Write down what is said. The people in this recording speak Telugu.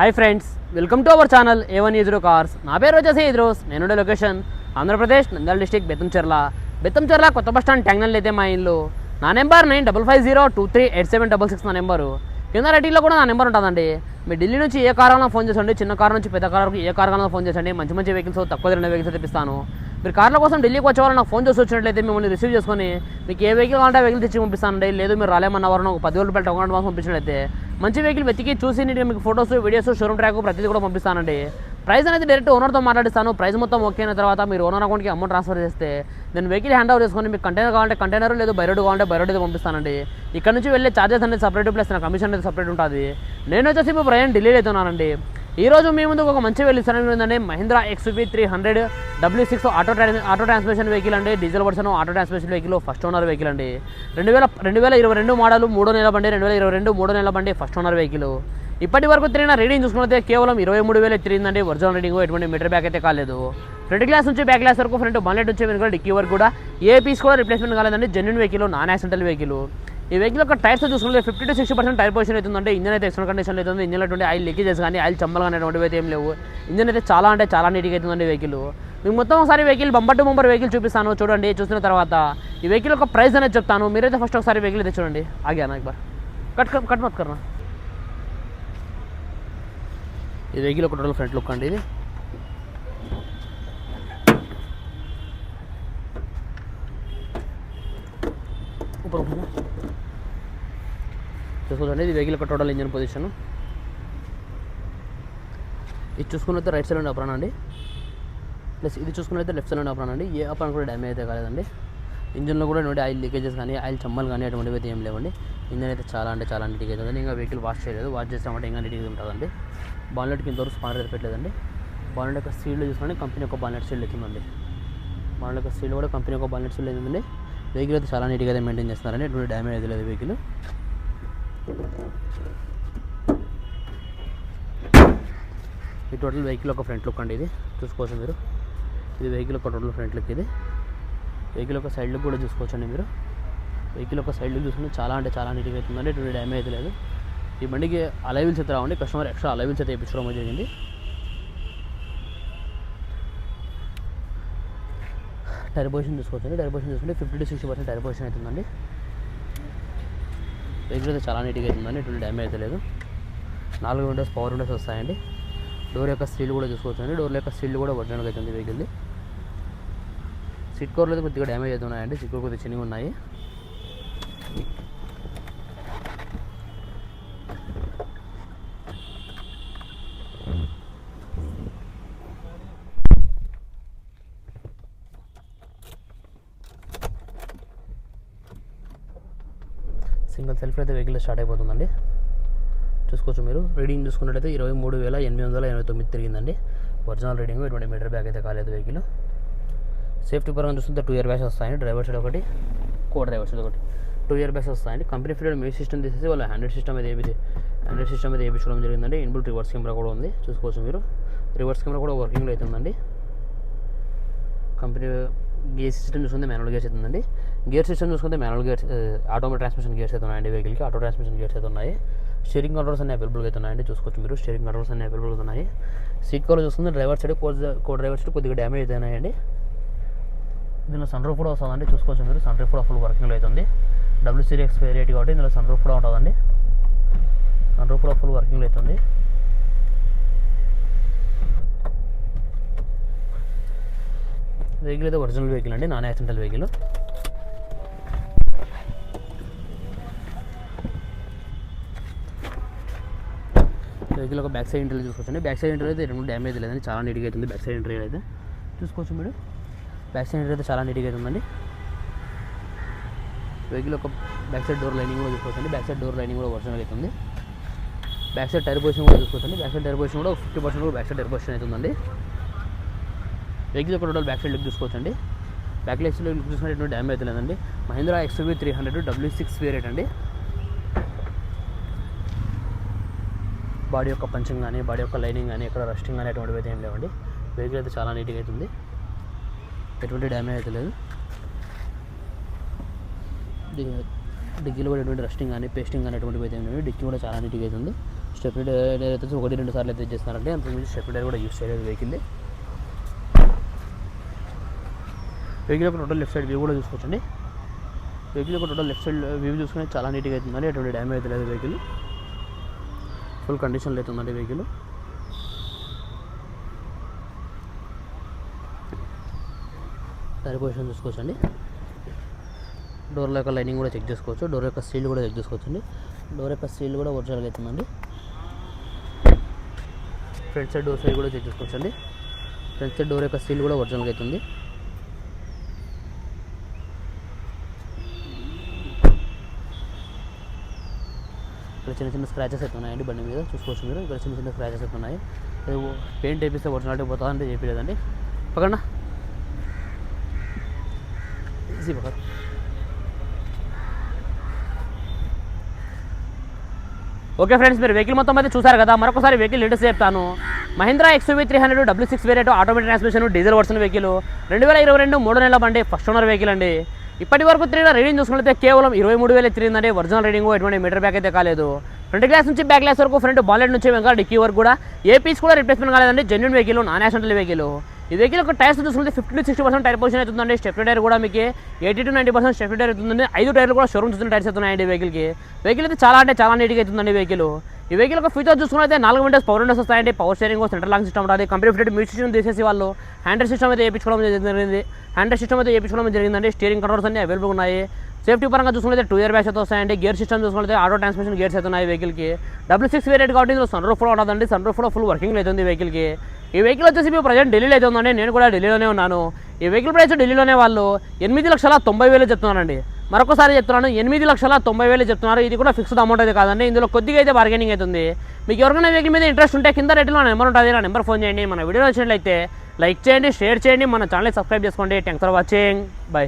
Hi friends welcome to our channel A one ఈజ్రో cars నా పేరు వచ్చేసి ఇద్రోస్ నేనుండే లొకేషన్ ఆంధ్రప్రదేశ్ నంద్యాల డిస్టిక్ బెత్తంచెర్ల బెత్తంచెర్ల కొత్త బస్ స్టాండ్ ట్యాంగ్నల్ అయితే మా ఇల్లు. నా number nine double five zero two three eight seven double six నా నెంబరు కింద రైటింగ్లో కూడా నా నెంబర్ ఉంటుందండి. మీ ఢిల్లీ నుంచి ఏ కార్ ఫోన్ చేసండి చిన్న కార్ నుంచి పెద్ద కార్ వరకు ఏ కార్ ఫోన్ చేసండి. మంచి మంచి వెహికల్స్ తక్కువ రెండు వెహికల్స్ తెప్పిస్తాను. మీరు కార్ల కోసం ఢిల్లీకి వచ్చే నాకు ఫోన్ చేసి వచ్చినట్లయితే మిమ్మల్ని రిసీవ్ చేసుకొని మీకు ఏ వెహికల్ కావాలంటే వెహికల్ తెచ్చి పంపిస్తానండి లేదు మీరు రాలేమన్న వారు ఒక పదివేల రూపాయలు టౌన్ మాసం పంపించినట్లయితే మంచి వెహికల్ వెతికి చూసి నేను మీకు ఫొటోస్ వీడియోస్ షోరూమ్ ట్రాక్ ప్రతిదీ కూడా పంపిస్తానండి. ప్రైస్ అనేది డైరెక్ట్ ఓనర్తో మాట్లాడిస్తాను. ప్రైస్ మొత్తం ఓకే అయిన తర్వాత మీరు ఓనర్ అకౌంట్కి అమౌంట్ ట్రాన్స్ఫర్ చేస్తే నేను వెహికల్ హ్యాండ్ ఓవర్ చేసుకొని మీకు కంటైనర్ కావాలంటే కంటైనర్ లేదు బైరోడ్ కావాలంటే బైరోడ్ అయితే పంపిస్తానండి. ఇక్కడ నుంచి వెళ్ళే చార్జెస్ అనేది సపరేట్ ప్లస్ నా కమిషన్ అనేది సపరేట్ ఉంటుంది. నేను వచ్చేసి ఇప్పుడు ప్రయాణం ఢిల్లీలో అవుతున్నానండి ఈ రోజు మీ ముందు ఒక మంచి వెహికల్ ఇస్తాను ఏంటంటే Mahindra XUV three hundred W six auto trans auto transmission vehicle అండి. Diesel version auto transmission vehicle first owner vehicle అండి. రెండు వేల రెండు వేల ఇరవై రెండు మోడల్ మూడో నెల బండి రెండు వేల ఇరవై రెండు మూడో నెల బండి ఫస్ట్ ఓనర్ వెహికల్ ఇప్పటి వరకు తిరిగిన రీడింగ్ చూసుకుంటే కేవలం ఇరవై మూడు వేలు తిరిగిందండి ఒరిజినల్ రీడింగ్ ఎటువంటి మీటర్ బ్యాక్ అయితే కాలేదు. ఫ్రంట్ గ్లాస్ నుంచి బ్యాక్ గ్లాస్ వరకు ఫ్రంట్ బన్లెట్ నుంచి వెనుక డిక్కీ వరకు కూడా ఏ పీస్ కూడా రిప్లేస్మెంట్ కాలేదండి. Genuine vehicle non accidental vehicle ఈ వెహికల్ యొక్క టైర్స్ చూసుకుంటే fifty to sixty percent tyre position అవుతుందంటే ఇంజన్ అయితే ఎక్స్టర్నల్ కండిషన్ అవుతుంది. ఇంజన్ అటువంటి ఆయిల్ లీకేజెస్ కానీ ఆయిల్ చమ్మలు కానీ అటువంటి అయితే ఏం లేవు. ఇంజన్ అయితే చాలా అంటే చాలా నీట్గా అవుతుందండి వెహికల్ మీకు మొత్తం ఒకసారి vehicle bumper to bumper vehicle చూపిస్తాను. చూడండి చూసిన తర్వాత ఈ వెహికల్ యొక్క ప్రైస్ అనేది చెప్తాను. మీరైతే ఫస్ట్ ఒకసారి వెహికల్ అయితే చూడండి. ఆగాను ఇక కట్ కట్ మొత్తం కర్నా ఈ వెహికల్ ఒక టోటల్ ఫ్రంట్ లుక్ అండి ఇది. ఇప్పుడు చూడండి ఇది వెహికల్ టోటల్ ఇంజన్ పొజిషన్ ఇది చూసుకున్నైతే రైట్ సైడ్ అప్రాన్ అండి. ప్లస్ ఇది చూసుకున్నైతే లెఫ్ట్ సైడ్ అప్రాన్ అండి. ఏ అప్రాన్ కూడా డ్యామేజ్ అయితే కాలేదండి. ఇంజన్లో కూడా నోటి ఆయిల్ లీకేజెస్ కానీ ఆయిల్ చమ్మలు కానీ అటువంటివి అయితే ఏం లేవండి. ఇంజన్ అయితే చాలా అంటే చాలా లీకేజ్ ఉందండి. ఇంకా వెహికల్ వాష్ చేయలేదు. వాష్ చేసామంటే ఇంకా నీట్గా ఉంటుందండి. బాన్లెట్ కింద వరకు అయితే పెట్టలేదండి. బాన్లెట్ యొక్క సీల్డ్ చూసుకుంటే కంపెనీ యొక్క బాన్లెట్ సీల్డ్ ఎక్కిందండి బాన్లెట్ యొక్క సీడ్ కూడా కంపెనీ యొక్క బాన్లెట్ సీల్డ్ ఏంటండి వెహికల్ అయితే చాలా నీట్గా అయితే మెయింటైన్ చేస్తున్నారండి. ఎటువంటి డ్యామేజ్ అయితే లేదు వెహికల్ ఈ టోటల్ వెహికల్ ఒక ఫ్రంట్ లుక్ అండి ఇది. చూసుకోవచ్చు మీరు. ఇది వెహికల్ ఒక టోటల్ ఫ్రంట్ లుక్ ఇది. వెహికల్ ఒక సైడ్ లుక్ కూడా చూసుకోవచ్చు అండి మీరు. వెహికల్ ఒక సైడ్ లుక్ చూసుకుంటే చాలా అంటే చాలా నీట్గా అవుతుందండి. ఎటువంటి డ్యామేజ్ లేదు. ఈ బండికి అలైవిల్స్ అయితే రావండి. కస్టమర్ ఎక్స్ట్రా అలైవిల్స్ అయితే వేయించడం జరిగింది. టైర్ పొజిషన్ చూసుకోవచ్చండి. టైర్ పొజిషన్ చూసుకుంటే fifty to sixty percent tyre position అవుతుందండి. వెహికల్ అయితే చాలా నీట్గా అయితే ఎటువంటి డ్యామేజ్ అయితే లేదు. నాలుగు విండోస్ పవర్ విండోస్ వస్తాయండి. డోర్ యొక్క స్టీల్ కూడా చూసుకోవచ్చండి. డోర్ యొక్క స్టీల్ కూడా ఒరిజినల్గా అవుతుంది వెహికల్ది సిట్ కోర్లు అయితే కొద్దిగా డ్యామేజ్ అయితే ఉన్నాయండి. సిట్ కోర్ కొద్దిగా చిన్నగా ఉన్నాయి. సింగిల్ సెల్ఫ్ అయితే వెహికల్ స్టార్ట్ అయిపోతుందండి. చూసుకోవచ్చు మీరు. రీడింగ్ చూసుకున్నట్టయితే ఇరవై మూడు వేల ఎనిమిది వందల ఎనభై తొమ్మిది తిరిగిందండి. ఒరిజినల్ రీడింగ్ ఎటువంటి మీటర్ బ్యాగ్ అయితే కాలేదు వెహికల్. సేఫ్టీ పరంగా చూస్తుంటే టూ ఇయర్ బ్యాగ్స్ వస్తాయండి. డ్రైవర్ సైడ్ ఒకటి కో డ్రైవర్ సైడ్ ఒకటి. టూ ఇయర్ బ్యాగ్స్ వస్తాయండి. కంపెనీ ఫీల్డ్ మ్యూజిక్ సిస్టమ్ తీసేసి వాళ్ళ హండ్రెడ్ సిస్టమ్ అయితే ఏపీ హండ్రెడ్ సిస్టమ్ అయితే వేయించుకోవడం జరిగిందండి. ఇన్బుల్ రివర్స్ కెమెరా కూడా ఉంది. చూసుకోవచ్చు మీరు. రివర్స్ కెమెరా కూడా వర్కింగ్లో అవుతుందండి. కంపెనీ గేర్ సిస్టమ్ చూసుకుంటే మాన్యువల్ గేర్స్ అవుతుందండి గేర్ సిస్టమ్ చూసుకుంటే manual gears automatic transmission gears అయితే ఉన్నాయండి వెహికల్కి ఆటో ట్రాన్స్మిషన్ గేర్స్ అయితే ఉన్నాయి. స్టీరింగ్ కంట్రోల్స్ అన్ని అవైలబుల్గా అయితే ఉన్నాయండి. చూసుకోవచ్చు మీరు. స్టీరింగ్ కంట్రోల్స్ అన్ని అవైలబుల్గా ఉన్నాయి. సీట్ కవర్ చూసుకుంటే driver side co co driver side కొద్దిగా డ్యామేజ్ అయితే ఉన్నాయండి. దీనిలో సన్ రూఫ్ కూడా వస్తుందండి. చూసుకోవచ్చు మీరు. సన్ రూఫ్ కూడా ఫుల్ వర్కింగ్లో అవుతుంది డబ్ల్యూ సిరీస్ వేరియట్ కాబట్టి ఇందులో సన్ రూఫ్ కూడా ఉంటుందండి. సన్ రూఫ్ కూడా ఫుల్ వర్కింగ్లో అవుతుంది వెహికల్ అయితే ఒరిజినల్ వెహికల్ అండి నాన్ యాక్సిడెంటల్ వెహికల్ వెహికల్ ఒక బ్యాక్ సైడ్ ఇంటర్వ్యూ చూసుకోవచ్చండి. బ్యాక్ సైడ్ ఇంటర్వ్యూ అయితే రెండు డ్యామేజ్ లేదండి చాలా నీట్గా అవుతుంది బ్యాక్ సైడ్ ఇంటర్వ్యూ అయితే. చూసుకోవచ్చు మీరు. బ్యాక్ సైడ్ ఇంటర్వ్యూ అయితే చాలా నీట్గా అవుతుందండి వెహికల్ ఒక బ్యాక్ సైడ్ డోర్ లైనింగ్ కూడా చూసుకోవచ్చండి. బ్యాక్ సైడ్ డోర్ లైనింగ్ కూడా ఒరిజినల్ అవుతుంది బ్యాక్ సైడ్ టైర్ పొజిషన్ కూడా చూసుకోవచ్చండి. బ్యాక్ సైడ్ టైర్ పొజిషన్ కూడా ఫిఫ్టీ పర్సెంట్ కూడా బ్యాక్ సైడ్ టైర్ పొజిషన్ అవుతుందండి వెహికల్ ఒక టోటల్ బ్యాక్ సైడ్ లుక్ చూసుకోవచ్చండి బ్యాక్ లెగ్ లుక్ చూసుకుంటే డ్యామేజ్ అయితే లేదండి. Mahindra XUV three hundred W six variant అండి. బాడీ యొక్క పంచింగ్ కానీ బాడీ యొక్క లైనింగ్ కానీ ఎక్కడ రస్టింగ్ కానీ అటువంటివి అయితే ఏం లేవండి. వెహికల్ అయితే చాలా నీట్గా అవుతుంది ఎటువంటి డ్యామేజ్ అయితే లేదు. డిగ్గీలో కూడా ఎటువంటి రస్టింగ్ కానీ పేస్టింగ్ కానీ ఎటువంటివి అయితే ఏమి లేవు డిక్కీ కూడా చాలా నీట్గా అవుతుంది స్టెప్ అయితే ఒకటి రెండు సార్లు అయితే చేస్తున్నారంటే అంత స్టెప్ డైర్ కూడా యూస్ చేయలేదు వెహికల్ వెహికల్ యొక్క టోటల్ లెఫ్ట్ సైడ్ వ్యూ కూడా చూసుకోవచ్చండి. వెహికల్ యొక్క టోటల్ లెఫ్ట్ సైడ్ వ్యూ చూసుకుని చాలా నీట్గా అవుతుందండి. ఎటువంటి డ్యామేజ్ అయితే లేదు వెహికల్. ఫుల్ కండిషన్లో అవుతుందండి వెహికల్. టైర్ పొజిషన్ చూసుకోవచ్చండి. డోర్ల యొక్క లైనింగ్ కూడా చెక్ చేసుకోవచ్చు. డోర్ యొక్క సీల్ కూడా చెక్ చేసుకోవచ్చండి. డోర్ యొక్క సీల్ కూడా ఒరిజినల్ అవుతుందండి. ఫ్రంట్ సైడ్ డోర్ సైడ్ కూడా చెక్ చేసుకోవచ్చండి. ఫ్రంట్ సైడ్ డోర్ యొక్క సీల్ కూడా ఒరిజినల్గా అవుతుంది. ఇక్కడ చిన్న చిన్న స్క్రాచెస్ అయితే ఉన్నాయండి బండి మీద. చూసుకోవచ్చు మీరు. ఇక్కడ చిన్న చిన్న స్క్రాచెస్ అయితే ఉన్నాయి. పెయింట్ వేపిస్తే ఒరిజినాలిటీ పోతుందా అంటే చెప్పలేదండి పక్కన. ఈజీ పక్కన. ఓకే ఫ్రెండ్స్ మీరు వెహికల్ మొత్తం అయితే చూసారు కదా. మరొకసారి వెహికల్ లేటెస్ట్ చెప్తాను. Mahindra XUV three hundred W six variant automatic transmission diesel version vehicle రెండు వేల ఇరవై రెండు మూడు నెలల బండి ఫస్ట్ ఓనర్ వెహికల్ అండి. ఇప్పటి వరకు తిరిగిన రీడింగ్ చూసుకుంటే కేవలం ఇరవై మూడు వేలు తిరిగిందంటే ఒరిజినల్ రీడింగ్ ఎటువంటి మీటర్ బ్యాక్ అయితే కాలేదు. ఫ్రంట్ గ్లాస్ నుంచి బ్యాక్ గ్లాస్ వరకు ఫ్రంట్ బాలెట్ నుంచి వెంక డిక్కీ వరకు కూడా ఏ పీస్ కూడా రిప్లేస్మెంట్ కాలేదండి. Genuine vehicle non accidental vehicle ఈ వెహికల్ ఒక టైర్స్ చూసుకుంటే fifty to sixty percent tyre position అవుతుందండి స్టెప్ టైర్ కూడా మీకు eighty to ninety percent step tyre అవుతుందండి. ఐదు టైర్లు కూడా షోరూమ్ చూస్తున్న టైర్స్ అవుతున్నాయండి వెహికల్కి వెహికల్ అయితే చాలా అంటే చాలా నీట్గా అవుతుందండి వెహికల్ ఈ వెహికల్ ఒక ఫీచర్ చూసుకున్నైతే నాలుగు విండోస్ పవర్ విండోస్ వస్తాయండి. Power steering centre lock system ఉంటుంది కంపెనీ ఫిఫ్టీ మ్యూజిక్ సిస్టమ్ తీసేసి వాళ్ళు హ్యాండర్ సిస్టమ్ అయితే వేయించుకోవడం జరిగింది. హ్యాండర్ సిస్టమ్ అయితే వేయించుకోవడం జరిగిందండి. స్టీరింగ్ కంట్రోల్స్ అన్ని అవైలబుల్ ఉన్నాయి. సేఫ్టీ పరంగా చూసుకుంటే టూ ఇయర్ బ్యాగ్స్ అయితే వస్తాయండి. గేర్ సిస్టమ్ చూసుకుంటే ఆటో ట్రాన్స్మిషన్ గేర్స్ అయితే ఉన్నాయి వెహికల్కి డబుల్ సిక్స్ వేరియట్ కాబట్టి ఇందులో సన్ రూఫ్ కూడా సన్ రూఫ్ కూడా ఫుల్ వర్కింగ్ అవుతుంది వెహికల్కి ఈ వెహికల్ వచ్చేసి ఇప్పుడు ప్రజెంట్ ఢిల్లీలో అయితే ఉందండి. నేను కూడా ఢిల్లీలోనే ఉన్నాను. ఈ వెహికల్ ప్రైస్ ఢిల్లీలోనే వాళ్ళు ఎనిమిది లక్షల తొంభై వేలు చెప్తున్నారండి. మరొకసారి చెప్తున్నాను ఎనిమిది లక్షల తొంభై వేలు చెప్తున్నారు. ఇది కూడా ఫిక్స్డ్ అమౌంట్ అయితే కాదండి. ఇందులో కొద్దిగా అయితే బార్గెనింగ్ అవుతుంది మీకు ఎవరికైనా వెహికల్ మీద ఇంట్రెస్ట్ ఉంటే కింద రేట్లో నెంబర్ ఉంటుంది. నా నెంబర్ ఫోన్ చేయండి. మన వీడియో వచ్చినట్లయితే లైక్ చేయండి షేర్ చేయండి. మన ఛానల్ సబ్స్క్రైబ్ చేసుకోండి. Thanks for watching bye